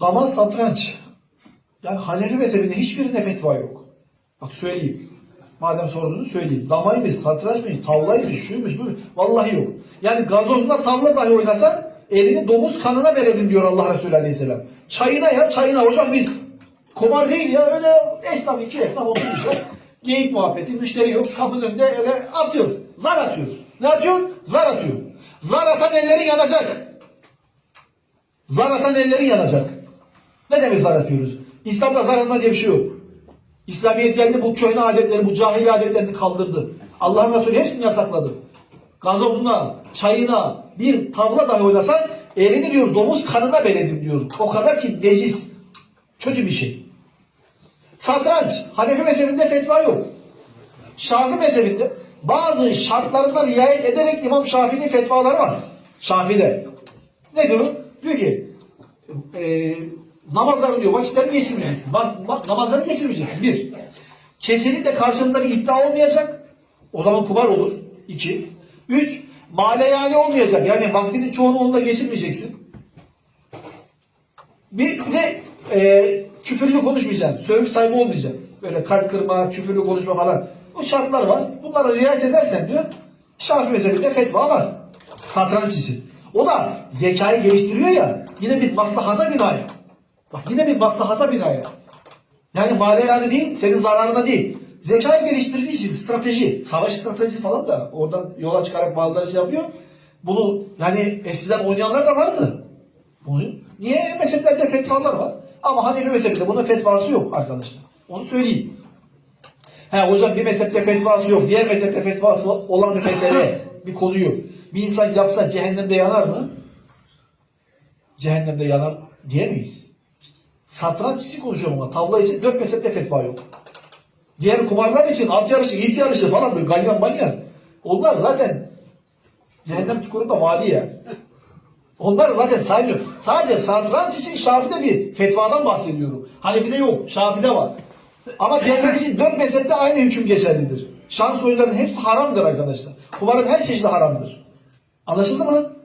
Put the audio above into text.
Dama satranç. Yani Hanefi mezhebinde hiçbirine fetva yok. Bak söyleyeyim. Madem sorduğunu söyleyeyim. Damaymış, satrançmış, tavlaymış, şuymuş, buymuş. Vallahi yok. Yani gazozunda tavla dahi oynasan elini domuz kanına veredin diyor Allah Resulü Aleyhisselam. Çayına ya çayına hocam biz kumar değil ya öyle esnaf iki esnaf oturmuşlar. Geyik muhabbeti, müşteri yok. Kapının önünde öyle atıyoruz. Zar atıyoruz. Ne atıyorsun? Zar atıyor. Zar atan ellerin yanacak. Zar atan ellerin yanacak. Ne demek zar atıyoruz? İslam'da zar atma diye bir şey yok. İslamiyet geldi bu köhne adetleri, bu cahil adetlerini kaldırdı. Allah'ın Resulü hepsini yasakladı. Gazozuna, çayına bir tavla dahi oynasan elini diyor domuz kanına beledin diyor. O kadar ki necis. Kötü bir şey. Satranç. Hanefi mezhebinde fetva yok. Şafi mezhebinde bazı şartlarına riayet ederek İmam Şafii'nin fetvaları var. Şafii'de. Ne diyor? Diyor ki e, namazları diyor vakitlerini geçirmeyeceksin. Bak, bak namazları geçirmeyeceksin. Bir. Kesinlikle karşında bir iddia olmayacak. O zaman kumar olur. İki. Üç. Maleyani olmayacak. Yani vaktinin çoğunu onunla geçirmeyeceksin. Bir de e, küfürlü konuşmayacaksın. Sövüp sahibi olmayacaksın. Böyle kalp kırma, küfürlü konuşma falan. Bu şartlar var. Bunlara riayet edersen diyor Şafii mezhebinde fetva var. Satranç için. O da zekayı geliştiriyor ya yine bir maslahata binaen. Bak yine bir maslahata binaen. Yani maliyane değil, senin zararına değil. Zekayı geliştirdiği için strateji, savaş stratejisi falan da oradan yola çıkarak bazıları şey yapıyor. Bunu yani eskiden oynayanlar da vardı. Bunu, niye mezheplerde fetvalar var? Ama Hanefi mezhebinde bunun fetvası yok arkadaşlar. Onu söyleyeyim. He hocam bir mezhepte fetvası yok. Diğer mezhepte fetvası olan bir mesele, bir konuyu bir insan yapsa cehennemde yanar mı? Cehennemde yanar diyemeyiz. Satranç için konuşuyorum ama tavla için dört mezhepte fetva yok. Diğer kumarlar için at yarışı, yiğit yarışı falan böyle ganyan manyan. Onlar zaten cehennem çukurunda vadi ya. Onlar zaten saymıyor. Sadece satranç için Şafi'de bir fetvadan bahsediyorum. Hanefi'de yok, Şafi'de var. Ama diğerleri için dört mezhepte aynı hüküm geçerlidir. Şans oyunlarının hepsi haramdır arkadaşlar. Kumarın her çeşidi haramdır. Anlaşıldı mı?